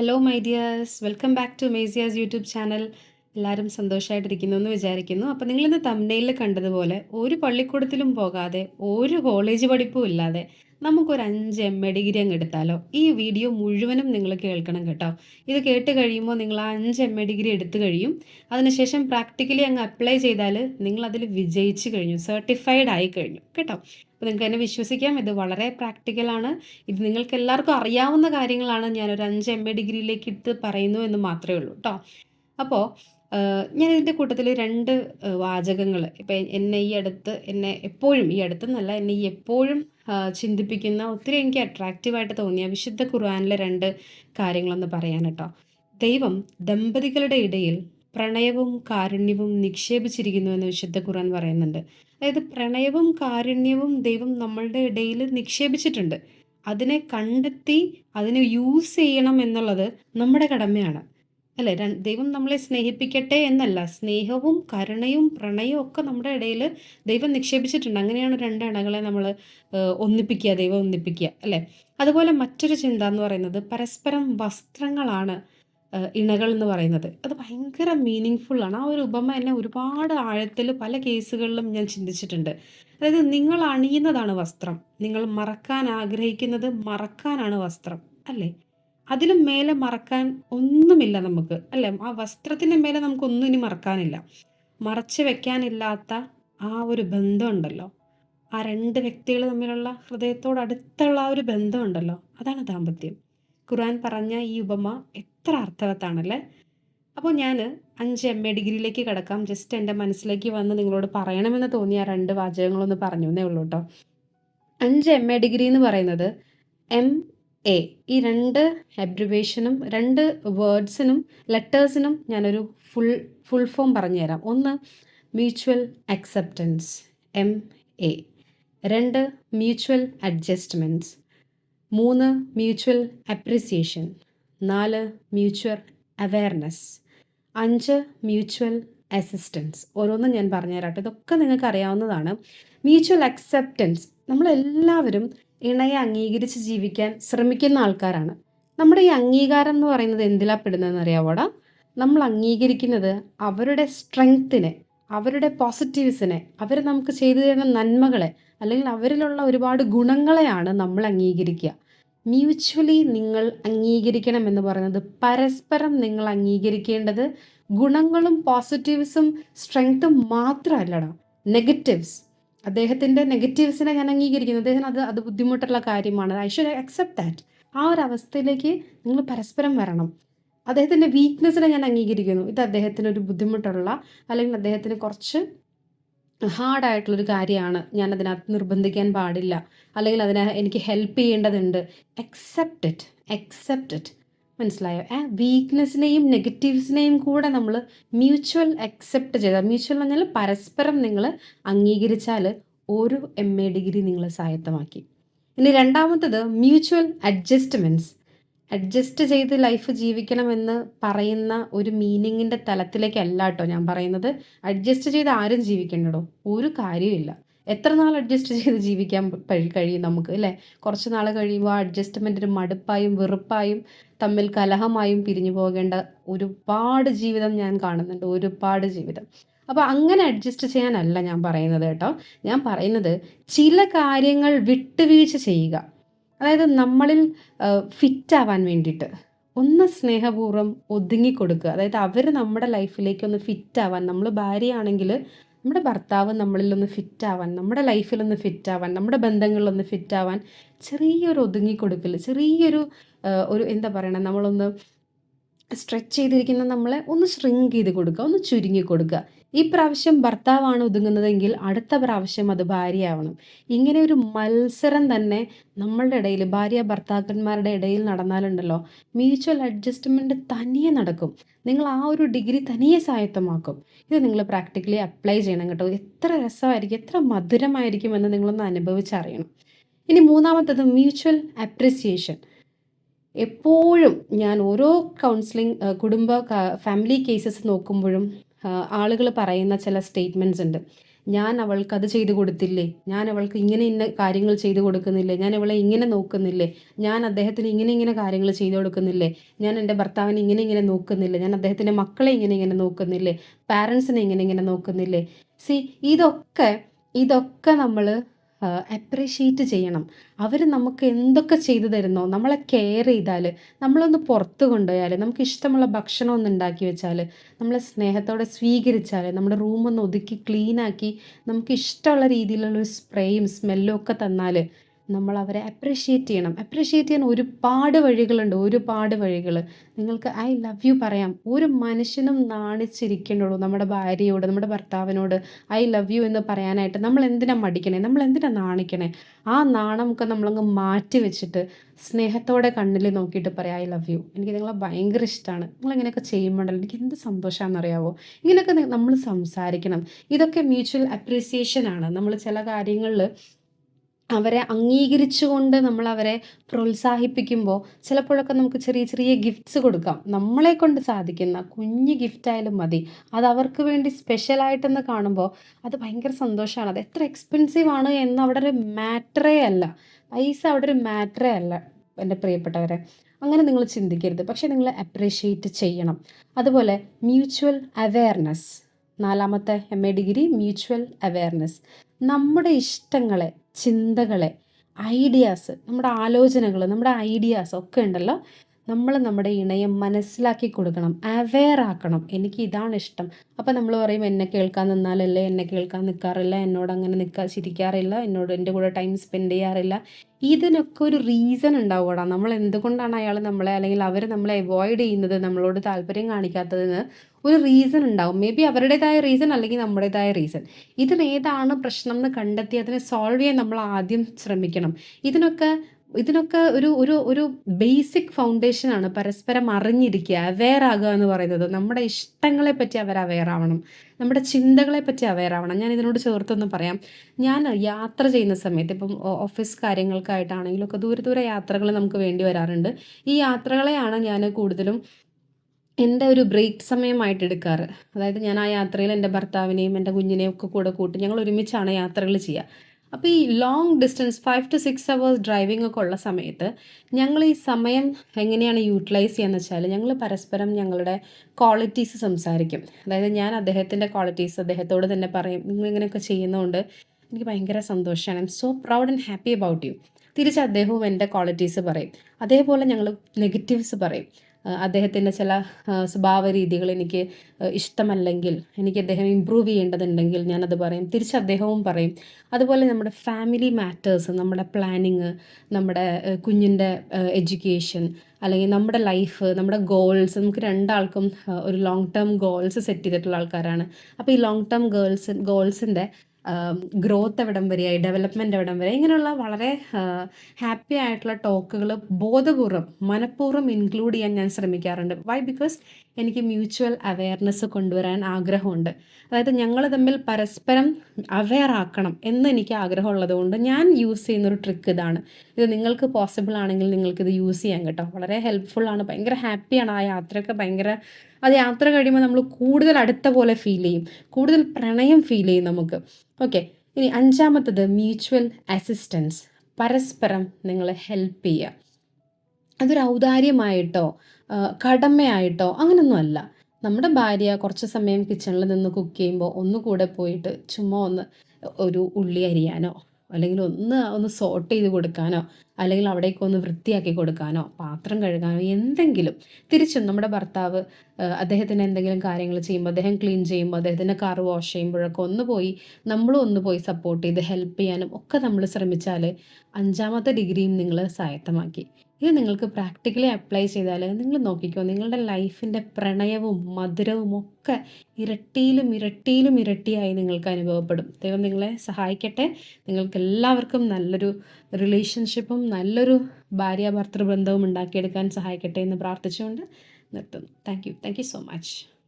Hello my dears welcome back to മേസിയാസ് YouTube channel എല്ലാവരും സന്തോഷമായിട്ടിരിക്കുന്നു എന്ന് വിചാരിക്കുന്നു. അപ്പോൾ നിങ്ങളിന്ന് തമ്മനയിൽ കണ്ടതുപോലെ ഒരു പള്ളിക്കൂടത്തിലും പോകാതെ ഒരു കോളേജ് പഠിപ്പും ഇല്ലാതെ നമുക്കൊരു അഞ്ച് എം എ ഡിഗ്രി അങ്ങ് എടുത്താലോ? ഈ വീഡിയോ മുഴുവനും നിങ്ങൾ കേൾക്കണം കേട്ടോ. ഇത് കേട്ട് കഴിയുമ്പോൾ നിങ്ങൾ ആ അഞ്ച് എം എ ഡിഗ്രി എടുത്തു കഴിയും. അതിനുശേഷം പ്രാക്ടിക്കലി അങ്ങ് അപ്ലൈ ചെയ്താൽ നിങ്ങൾ അതിൽ വിജയിച്ചു കഴിഞ്ഞു സർട്ടിഫൈഡ് ആയി കഴിഞ്ഞു. കേട്ടോ? അപ്പോൾ നിങ്ങൾക്ക് എന്നെ വിശ്വസിക്കാം. ഇത് വളരെ പ്രാക്ടിക്കലാണ് ഇത് നിങ്ങൾക്ക് എല്ലാവർക്കും അറിയാവുന്ന കാര്യങ്ങളാണ് ഞാൻ ഒരു അഞ്ച് എം എ ഡിഗ്രിയിലേക്ക് ഇട്ട് പറയുന്നു എന്ന് മാത്രമേ ഉള്ളൂ കേട്ടോ അപ്പോൾ ഞാൻ ഇതിന്റെ കൂട്ടത്തിൽ രണ്ട് വാചകങ്ങൾ ഇപ്പം എന്നെ ഈ അടുത്ത് എന്നെ എപ്പോഴും ഈ അടുത്ത് നല്ല എന്നെ ഈ എപ്പോഴും ചിന്തിപ്പിക്കുന്ന ഒത്തിരി എനിക്ക് അട്രാക്റ്റീവായിട്ട് തോന്നിയ വിശുദ്ധ ഖുർആാനിലെ രണ്ട് കാര്യങ്ങളൊന്ന് പറയാൻ കേട്ടോ ദൈവം ദമ്പതികളുടെ ഇടയിൽ പ്രണയവും കാരുണ്യവും നിക്ഷേപിച്ചിരിക്കുന്നു എന്ന് വിശുദ്ധ ഖുർആൻ പറയുന്നുണ്ട്. അതായത് പ്രണയവും കാരുണ്യവും ദൈവം നമ്മളുടെ ഇടയിൽ നിക്ഷേപിച്ചിട്ടുണ്ട്. അതിനെ കണ്ടെത്തി അതിനെ യൂസ് ചെയ്യണം എന്നുള്ളത് നമ്മുടെ കടമയാണ്. അല്ലേ? ദൈവം നമ്മളെ സ്നേഹിപ്പിക്കട്ടെ എന്നല്ല. സ്നേഹവും കരുണയും പ്രണയവും ഒക്കെ നമ്മുടെ ഇടയിൽ ദൈവം നിക്ഷേപിച്ചിട്ടുണ്ട്. അങ്ങനെയാണ് രണ്ട് അണകളെ നമ്മൾ ഒന്നിപ്പിക്കുക ദൈവം ഒന്നിപ്പിക്കുക. അല്ലേ? അതുപോലെ മറ്റൊരു ചിന്ത എന്ന് പറയുന്നത് പരസ്പരം വസ്ത്രങ്ങളാണ്. ഇണകൾ എന്ന് പറയുന്നത്. അത് ഭയങ്കര മീനിങ് ആണ്. ആ ഒരു ഉപമ എന്നെ ഒരുപാട് ആഴത്തിൽ പല കേസുകളിലും ഞാൻ ചിന്തിച്ചിട്ടുണ്ട്. അതായത് നിങ്ങൾ അണിയുന്നതാണ് വസ്ത്രം. നിങ്ങൾ മറക്കാൻ ആഗ്രഹിക്കുന്നത് മറക്കാനാണ് വസ്ത്രം അല്ലേ? അതിലും മേലെ മറക്കാൻ ഒന്നുമില്ല നമുക്ക് അല്ലേ? ആ വസ്ത്രത്തിന്റെ മേലെ നമുക്കൊന്നും ഇനി മറക്കാനില്ല. മറച്ചു വെക്കാനില്ലാത്ത ആ ഒരു ബന്ധമുണ്ടല്ലോ ആ രണ്ട് വ്യക്തികൾ തമ്മിലുള്ള ഹൃദയത്തോട് അടുത്തുള്ള ആ ഒരു ബന്ധമുണ്ടല്ലോ അതാണ് ദാമ്പത്യം. ഖുർആൻ പറഞ്ഞ ഈ ഉപമ എത്ര അർത്ഥവത്താണല്ലേ? അപ്പോൾ ഞാൻ അഞ്ച് എം എ ഡിഗ്രിയിലേക്ക് കിടക്കാം. ജസ്റ്റ് എന്റെ മനസ്സിലേക്ക് വന്ന് നിങ്ങളോട് പറയണമെന്ന് തോന്നിയ രണ്ട് വാചകങ്ങളൊന്ന് പറഞ്ഞു എന്നേ ഉള്ളൂ കേട്ടോ. അഞ്ച് എം എ ഡിഗ്രി എന്ന് പറയുന്നത് എം എ ഈ രണ്ട് അബ്രിവേഷനും രണ്ട് വേർഡ്സിനും ലെറ്റേഴ്സിനും ഞാനൊരു ഫുൾ ഫുൾ ഫോം പറഞ്ഞുതരാം. ഒന്ന് മ്യൂച്വൽ അക്സെപ്റ്റൻസ് എം എ രണ്ട് മ്യൂച്വൽ അഡ്ജസ്റ്റ്മെന്റ്സ് മൂന്ന് മ്യൂച്വൽ അപ്രിസിയേഷൻ നാല് മ്യൂച്വൽ അവയർനെസ് അഞ്ച് മ്യൂച്വൽ അസിസ്റ്റൻസ് ഓരോന്നും ഞാൻ പറഞ്ഞുതരാം ഇതൊക്കെ നിങ്ങൾക്ക് അറിയാവുന്നതാണ്. മ്യൂച്വൽ അക്സെപ്റ്റൻസ് നമ്മളെല്ലാവരും ഇണയെ അംഗീകരിച്ച് ജീവിക്കാൻ ശ്രമിക്കുന്ന ആൾക്കാരാണ്. നമ്മുടെ ഈ അംഗീകാരം എന്ന് പറയുന്നത് എന്തിലാ പെടുന്നതെന്ന് അറിയാവോടാ? നമ്മൾ അംഗീകരിക്കുന്നത് അവരുടെ സ്ട്രെങ്ത്തിനെ അവരുടെ പോസിറ്റീവ്സിനെ അവർ നമുക്ക് ചെയ്തു തരുന്ന നന്മകളെ അല്ലെങ്കിൽ അവരിലുള്ള ഒരുപാട് ഗുണങ്ങളെയാണ് നമ്മൾ അംഗീകരിക്കുക. മ്യൂച്വലി നിങ്ങൾ അംഗീകരിക്കണം എന്ന് പറയുന്നത് പരസ്പരം നിങ്ങൾ അംഗീകരിക്കേണ്ടത് ഗുണങ്ങളും പോസിറ്റീവ്സും സ്ട്രെങ്ത്തും മാത്രമല്ലടാ നെഗറ്റീവ്സ് അദ്ദേഹത്തിന്റെ നെഗറ്റീവ്സിനെ ഞാൻ അംഗീകരിക്കുന്നു. അദ്ദേഹം അത് അത് ബുദ്ധിമുട്ടുള്ള കാര്യമാണ്. ഐ ഷുഡ് അക്സെപ്റ്റ് ദാറ്റ് ആ ഒരു അവസ്ഥയിലേക്ക് നിങ്ങൾ പരസ്പരം വരണം. അദ്ദേഹത്തിന്റെ വീക്ക്നെസ്സിനെ ഞാൻ അംഗീകരിക്കുന്നു. ഇത് അദ്ദേഹത്തിന് ഒരു ബുദ്ധിമുട്ടുള്ള അല്ലെങ്കിൽ അദ്ദേഹത്തിന് കുറച്ച് ഹാർഡായിട്ടുള്ളൊരു കാര്യമാണ്. ഞാൻ അതിനകത്ത് നിർബന്ധിക്കാൻ പാടില്ല. അല്ലെങ്കിൽ അതിനെ എനിക്ക് ഹെൽപ്പ് ചെയ്യേണ്ടതുണ്ട്. അക്സെപ്റ്റ് ഇറ്റ് അക്സെപ്റ്റ് ഇറ്റ് മനസ്സിലായോ? ആ വീക്ക്നെസ്സിനെയും നെഗറ്റീവ്സിനെയും കൂടെ നമ്മൾ മ്യൂച്വൽ അക്സെപ്റ്റ് ചെയ്താൽ മ്യൂച്വൽ എന്ന് പറഞ്ഞാൽ പരസ്പരം നിങ്ങൾ അംഗീകരിച്ചാൽ ഒരു എം എ ഡിഗ്രി നിങ്ങൾ സ്വായത്തമാക്കി ഇനി രണ്ടാമത്തത് മ്യൂച്വൽ അഡ്ജസ്റ്റ്മെന്റ്സ് അഡ്ജസ്റ്റ് ചെയ്ത് ലൈഫ് ജീവിക്കണമെന്ന് പറയുന്ന ഒരു മീനിങ്ങിന്റെ തലത്തിലേക്കല്ല കേട്ടോ ഞാൻ പറയുന്നത്. അഡ്ജസ്റ്റ് ചെയ്ത് ആരും ജീവിക്കണ്ടടോ? ഒരു കാര്യമില്ല എത്ര നാൾ അഡ്ജസ്റ്റ് ചെയ്ത് ജീവിക്കാൻ കഴിയും നമുക്ക് അല്ലേ? കുറച്ച് നാൾ കഴിയുമ്പോൾ ആ അഡ്ജസ്റ്റ്മെന്റിന് മടുപ്പായും വെറുപ്പായും തമ്മിൽ കലഹമായും പിരിഞ്ഞു പോകേണ്ട ഒരുപാട് ജീവിതം ഞാൻ കാണുന്നുണ്ട്. ഒരുപാട് ജീവിതം. അപ്പോൾ അങ്ങനെ അഡ്ജസ്റ്റ് ചെയ്യാനല്ല ഞാൻ പറയുന്നത് കേട്ടോ. ഞാൻ പറയുന്നത് ചില കാര്യങ്ങൾ വിട്ടുവീഴ്ച ചെയ്യുക. അതായത് നമ്മളിൽ ഫിറ്റാവാൻ വേണ്ടിയിട്ട്. ഒന്ന് സ്നേഹപൂർവം ഒതുങ്ങിക്കൊടുക്കുക. അതായത് അവർ നമ്മുടെ ലൈഫിലേക്ക് ഒന്ന് ഫിറ്റാവാൻ നമ്മൾ ഭാര്യയാണെങ്കിൽ നമ്മുടെ ഭർത്താവ് നമ്മളിലൊന്ന് ഫിറ്റ് ആവാൻ നമ്മുടെ ലൈഫിലൊന്ന് ഫിറ്റാവാൻ നമ്മുടെ ബന്ധങ്ങളിലൊന്ന് ഫിറ്റാവാൻ ചെറിയൊരു ഒതുങ്ങിക്കൊടുക്കൽ ചെറിയൊരു ഒരു എന്താ പറയണത് നമ്മളൊന്ന് സ്ട്രെച്ച് ചെയ്തിരിക്കുന്ന നമ്മളെ ഒന്ന് ശ്രിങ്ക് ചെയ്ത് കൊടുക്കുക ഒന്ന് ചുരുങ്ങി കൊടുക്കുക. ഈ പ്രാവശ്യം ഭർത്താവാണ് ഒതുങ്ങുന്നതെങ്കിൽ അടുത്ത പ്രാവശ്യം അത് ഭാര്യയാവണം. ഇങ്ങനെ ഒരു മത്സരം തന്നെ നമ്മളുടെ ഇടയിൽ ഭാര്യ ഭർത്താക്കന്മാരുടെ ഇടയിൽ നടന്നാലുണ്ടല്ലോ മ്യൂച്വൽ അഡ്ജസ്റ്റ്മെന്റ് തനിയെ നടക്കും. നിങ്ങൾ ആ ഒരു ഡിഗ്രി തനിയെ സ്വായത്തമാക്കും ഇത് നിങ്ങൾ പ്രാക്ടിക്കലി അപ്ലൈ ചെയ്യണം കേട്ടോ. എത്ര രസമായിരിക്കും എത്ര മധുരമായിരിക്കും എന്ന് നിങ്ങളൊന്ന് അനുഭവിച്ചറിയണം. ഇനി മൂന്നാമത്തത് മ്യൂച്വൽ അപ്രിസിയേഷൻ എപ്പോഴും ഞാൻ ഓരോ കൗൺസിലിംഗ് കുടുംബ ഫാമിലി കേസസ് നോക്കുമ്പോഴും ആളുകൾ പറയുന്ന ചില സ്റ്റേറ്റ്മെന്റ്സ് ഉണ്ട്. ഞാൻ അവൾക്ക് അത് ചെയ്ത് കൊടുത്തില്ലേ? ഞാൻ അവൾക്ക് ഇങ്ങനെ ഇന്ന കാര്യങ്ങൾ ചെയ്ത് കൊടുക്കുന്നില്ലേ? ഞാൻ അവളെ ഇങ്ങനെ നോക്കുന്നില്ലേ? ഞാൻ അദ്ദേഹത്തിന് ഇങ്ങനെ ഇങ്ങനെ കാര്യങ്ങൾ ചെയ്തു കൊടുക്കുന്നില്ലേ? ഞാൻ എന്റെ ഭർത്താവിനെ ഇങ്ങനെ ഇങ്ങനെ നോക്കുന്നില്ലേ? ഞാൻ അദ്ദേഹത്തിന്റെ മക്കളെ ഇങ്ങനെ ഇങ്ങനെ നോക്കുന്നില്ലേ? പാരൻസിനെ ഇങ്ങനെ ഇങ്ങനെ നോക്കുന്നില്ലേ? സി ഇതൊക്കെ ഇതൊക്കെ നമ്മൾ അപ്രിഷ്യേറ്റ് ചെയ്യണം. അവർ നമുക്ക് എന്തൊക്കെ ചെയ്തു തരുന്നോ നമ്മളെ കെയർ ചെയ്താൽ നമ്മളൊന്ന് പുറത്ത് കൊണ്ടുപോയാൽ നമുക്ക് ഇഷ്ടമുള്ള ഭക്ഷണം ഒന്ന് ഉണ്ടാക്കി വെച്ചാൽ നമ്മളെ സ്നേഹത്തോടെ സ്വീകരിച്ചാൽ നമ്മുടെ റൂമൊന്ന് ഒതുക്കി ക്ലീനാക്കി നമുക്ക് ഇഷ്ടമുള്ള രീതിയിലുള്ള സ്പ്രേയും സ്മെല്ലും ഒക്കെ തന്നാൽ നമ്മൾ അവരെ അപ്രിഷ്യേറ്റ് ചെയ്യണം. അപ്രിഷ്യേറ്റ് ചെയ്യാൻ ഒരുപാട് വഴികളുണ്ട്. ഒരുപാട് വഴികൾ. നിങ്ങൾക്ക് ഐ ലവ് യു പറയാം. ഒരു മനുഷ്യനും നാണിച്ചിരിക്കണ്ടുള്ളൂ നമ്മുടെ ഭാര്യയോട് നമ്മുടെ ഭർത്താവിനോട് ഐ ലവ് യു എന്ന് പറയാനായിട്ട് നമ്മൾ എന്തിനാ മടിക്കണേ? നമ്മൾ എന്തിനാ നാണിക്കണേ? ആ നാണമൊക്കെ നമ്മളങ്ങ് മാറ്റി വെച്ചിട്ട് സ്നേഹത്തോടെ കണ്ണിൽ നോക്കിയിട്ട് പറയാം ഐ ലവ് യു എനിക്ക് നിങ്ങളെ ഭയങ്കര ഇഷ്ടമാണ് നിങ്ങൾ ഇങ്ങനെയൊക്കെ ചെയ്യുമ്പോഴല്ലോ എനിക്ക് എന്ത് സന്തോഷമാണെന്നറിയാവോ ഇങ്ങനെയൊക്കെ നമ്മൾ സംസാരിക്കണം. ഇതൊക്കെ മ്യൂച്വൽ അപ്രീസിയേഷൻ ആണ്. നമ്മൾ ചില കാര്യങ്ങളിൽ അവരെ അംഗീകരിച്ചുകൊണ്ട് നമ്മൾ അവരെ പ്രോത്സാഹിപ്പിക്കുമ്പോൾ ചിലപ്പോഴൊക്കെ നമുക്ക് ചെറിയ ചെറിയ ഗിഫ്റ്റ്സ് കൊടുക്കാം. നമ്മളെ കൊണ്ട് സാധിക്കുന്ന കുഞ്ഞ് ഗിഫ്റ്റായാലും മതി. അത് അവർക്ക് വേണ്ടി സ്പെഷ്യലായിട്ടെന്ന് കാണുമ്പോൾ അത് ഭയങ്കര സന്തോഷമാണ്. അത് എത്ര എക്സ്പെൻസീവ് ആണ് എന്ന് അവിടെ ഒരു മാറ്ററേ അല്ല. പൈസ അവിടെ ഒരു മാറ്ററേ അല്ല എന്റെ പ്രിയപ്പെട്ടവരെ. അങ്ങനെ നിങ്ങൾ ചിന്തിക്കരുത്. പക്ഷേ നിങ്ങൾ അപ്രീഷിയേറ്റ് ചെയ്യണം. അതുപോലെ മ്യൂച്വൽ അവെയർനെസ് നാലാമത്തെ M A degree mutual awareness നമ്മുടെ ഇഷ്ടങ്ങളെ ചിന്തകളെ ഐഡിയാസ് നമ്മുടെ ആലോചനകൾ നമ്മുടെ ഐഡിയാസ് ഒക്കെ ഉണ്ടല്ലോ. നമ്മൾ നമ്മുടെ ഇണയെ മനസ്സിലാക്കി കൊടുക്കണം അവെയർ ആക്കണം. എനിക്ക് ഇതാണ് ഇഷ്ടം. അപ്പോൾ നമ്മൾ പറയും എന്നെ കേൾക്കാൻ നിന്നാലല്ലേ? എന്നെ കേൾക്കാൻ നിൽക്കാറില്ല എന്നോട് അങ്ങനെ നിൽക്കാൻ ചിരിക്കാറില്ല. എന്നോട് എന്റെ കൂടെ ടൈം സ്പെൻഡ് ചെയ്യാറില്ല. ഇതിനൊക്കെ ഒരു റീസൺ ഉണ്ടാവുകടാ നമ്മൾ എന്തുകൊണ്ടാണ് അയാൾ നമ്മളെ അല്ലെങ്കിൽ അവർ നമ്മളെ അവോയ്ഡ് ചെയ്യുന്നത് നമ്മളോട് താല്പര്യം കാണിക്കാത്തതെന്ന് ഒരു റീസൺ ഉണ്ടാവും. മേ ബി അവരുടേതായ റീസൺ അല്ലെങ്കിൽ നമ്മുടേതായ റീസൺ ഇതിനേതാണ് പ്രശ്നം എന്ന് കണ്ടെത്തി അതിനെ സോൾവ് ചെയ്യാൻ നമ്മൾ ആദ്യം ശ്രമിക്കണം. ഇതിനൊക്കെ ഇതിനൊക്കെ ഒരു ഒരു ഒരു ബേസിക് ഫൗണ്ടേഷനാണ് പരസ്പരം അറിഞ്ഞിരിക്കുക അവെയർ ആകുക എന്ന് പറയുന്നത്. നമ്മുടെ ഇഷ്ടങ്ങളെ പറ്റി അവർ അവെയർ ആവണം. നമ്മുടെ ചിന്തകളെ പറ്റി അവെയർ ആവണം. ഞാൻ ഇതിനോട് ചേർത്തൊന്ന് പറയാം. ഞാൻ യാത്ര ചെയ്യുന്ന സമയത്ത് ഇപ്പം ഓഫീസ് കാര്യങ്ങൾക്കായിട്ടാണെങ്കിലും ഒക്കെ ദൂരെ ദൂരെ യാത്രകൾ നമുക്ക് വേണ്ടി വരാറുണ്ട്. ഈ യാത്രകളെയാണ് ഞാൻ കൂടുതലും എന്റെ ഒരു ബ്രേക്ക് സമയമായിട്ട് എടുക്കാറ്. അതായത് ഞാൻ ആ യാത്രയിൽ എന്റെ ഭർത്താവിനെയും എന്റെ കുഞ്ഞിനെയും ഒക്കെ കൂടെ കൂട്ടി ഞങ്ങൾ ഒരുമിച്ചാണ് യാത്രകൾ ചെയ്യുക. അപ്പോൾ ഈ long distance five to six hours driving ഒക്കെ ഉള്ള സമയത്ത് ഞങ്ങൾ ഈ സമയം എങ്ങനെയാണ് യൂട്ടിലൈസ് ചെയ്യുക വെച്ചാൽ ഞങ്ങൾ പരസ്പരം ഞങ്ങളുടെ ക്വാളിറ്റീസ് സംസാരിക്കും. അതായത് ഞാൻ അദ്ദേഹത്തിന്റെ ക്വാളിറ്റീസ് അദ്ദേഹത്തോട് തന്നെ പറയും നിങ്ങൾ ഇങ്ങനെയൊക്കെ ചെയ്യുന്നതുകൊണ്ട് എനിക്ക് ഭയങ്കര സന്തോഷമാണ് I'm so proud and happy about you തിരിച്ച് അദ്ദേഹവും എന്റെ ക്വാളിറ്റീസ് പറയും. അതേപോലെ ഞങ്ങൾ നെഗറ്റീവ്സ് പറയും. അദ്ദേഹത്തിന്റെ ചില സ്വഭാവ രീതികൾ എനിക്ക് ഇഷ്ടമല്ലെങ്കിൽ എനിക്ക് അദ്ദേഹം ഇമ്പ്രൂവ് ചെയ്യേണ്ടതുണ്ടെങ്കിൽ ഞാനത് പറയും. തിരിച്ച് അദ്ദേഹവും പറയും. അതുപോലെ നമ്മുടെ ഫാമിലി മാറ്റേഴ്സ് നമ്മുടെ പ്ലാനിങ് നമ്മുടെ കുഞ്ഞിന്റെ എഡ്യൂക്കേഷൻ അല്ലെങ്കിൽ നമ്മുടെ ലൈഫ് നമ്മുടെ ഗോൾസ് നമുക്ക് രണ്ടാൾക്കും ഒരു ലോങ് ടേം ഗോൾസ് സെറ്റ് ചെയ്തിട്ടുള്ള ആൾക്കാരാണ്. അപ്പോൾ ഈ ലോങ് ടേം ഗേൾസ് ഗോൾസിന്റെ ഗ്രോത്ത് എവിടം വരെയായി ഡെവലപ്മെന്റ് എവിടം വരെ ഇങ്ങനെയുള്ള വളരെ ഹാപ്പി ആയിട്ടുള്ള ടോക്കുകൾ ബോധപൂർവം മനഃപൂർവം ഇൻക്ലൂഡ് ചെയ്യാൻ ഞാൻ ശ്രമിക്കാറുണ്ട്. വൈ ബിക്കോസ് എനിക്ക് മ്യൂച്വൽ അവെയർനെസ് കൊണ്ടുവരാൻ ആഗ്രഹമുണ്ട്. അതായത് ഞങ്ങൾ തമ്മിൽ പരസ്പരം അവെയർ ആക്കണം എന്ന് എനിക്ക് ആഗ്രഹമുള്ളത് കൊണ്ട് ഞാൻ യൂസ് ചെയ്യുന്നൊരു ട്രിക്ക് ഇതാണ്. ഇത് നിങ്ങൾക്ക് പോസിബിൾ ആണെങ്കിൽ നിങ്ങൾക്കിത് യൂസ് ചെയ്യാൻ കേട്ടോ. വളരെ ഹെൽപ്ഫുള്ളാണ് ഭയങ്കര ഹാപ്പിയാണ് ആ യാത്രയൊക്കെ. ഭയങ്കര അത് യാത്ര കഴിയുമ്പോൾ നമ്മൾ കൂടുതൽ അടുത്ത പോലെ ഫീൽ ചെയ്യും. കൂടുതൽ പ്രണയം ഫീൽ ചെയ്യും നമുക്ക്. ഓക്കെ ഇനി അഞ്ചാമത്തത് മ്യൂച്വൽ അസിസ്റ്റൻസ് പരസ്പരം നിങ്ങൾ ഹെൽപ്പ് ചെയ്യുക. അതൊരു ഔദാര്യമായിട്ടോ കടമയായിട്ടോ അങ്ങനൊന്നുമല്ല. നമ്മുടെ ഭാര്യ കുറച്ച് സമയം കിച്ചണിൽ നിന്ന് കുക്ക് ചെയ്യുമ്പോൾ ഒന്നുകൂടെ പോയിട്ട് ചുമ്മാ ഒന്ന് ഒരു ഉള്ളി അരിയാനോ അല്ലെങ്കിൽ ഒന്ന് ഒന്ന് സോട്ട് ചെയ്ത് കൊടുക്കാനോ അല്ലെങ്കിൽ അവിടേക്ക് ഒന്ന് വൃത്തിയാക്കി കൊടുക്കാനോ പാത്രം കഴുകാനോ എന്തെങ്കിലും. തിരിച്ചും നമ്മുടെ ഭർത്താവ് അദ്ദേഹത്തിന് എന്തെങ്കിലും കാര്യങ്ങൾ ചെയ്യുമ്പോൾ അദ്ദേഹം ക്ലീൻ ചെയ്യുമ്പോൾ അദ്ദേഹത്തിന്റെ കാർ വാഷ് ചെയ്യുമ്പോഴൊക്കെ ഒന്ന് പോയി നമ്മളും ഒന്ന് പോയി സപ്പോർട്ട് ചെയ്ത് ഹെൽപ്പ് ചെയ്യാനും ഒക്കെ നമ്മൾ ശ്രമിച്ചാൽ അഞ്ചാമത്തെ ഡിഗ്രിയും നിങ്ങൾ സ്വായത്തമാക്കി. ഇത് നിങ്ങൾക്ക് പ്രാക്ടിക്കലി അപ്ലൈ ചെയ്താൽ നിങ്ങൾ നോക്കിക്കോ നിങ്ങളുടെ ലൈഫിന്റെ പ്രണയവും മധുരവും ഒക്കെ ഇരട്ടിയിലും ഇരട്ടിയിലും ഇരട്ടിയായി നിങ്ങൾക്ക് അനുഭവപ്പെടും. ദൈവം നിങ്ങളെ സഹായിക്കട്ടെ. നിങ്ങൾക്ക് എല്ലാവർക്കും നല്ലൊരു റിലേഷൻഷിപ്പും നല്ലൊരു ഭാര്യ ഭർത്തൃബന്ധവും ഉണ്ടാക്കിയെടുക്കാൻ സഹായിക്കട്ടെ എന്ന് പ്രാർത്ഥിച്ചുകൊണ്ട് നിർത്തുന്നു. Thank you thank you so much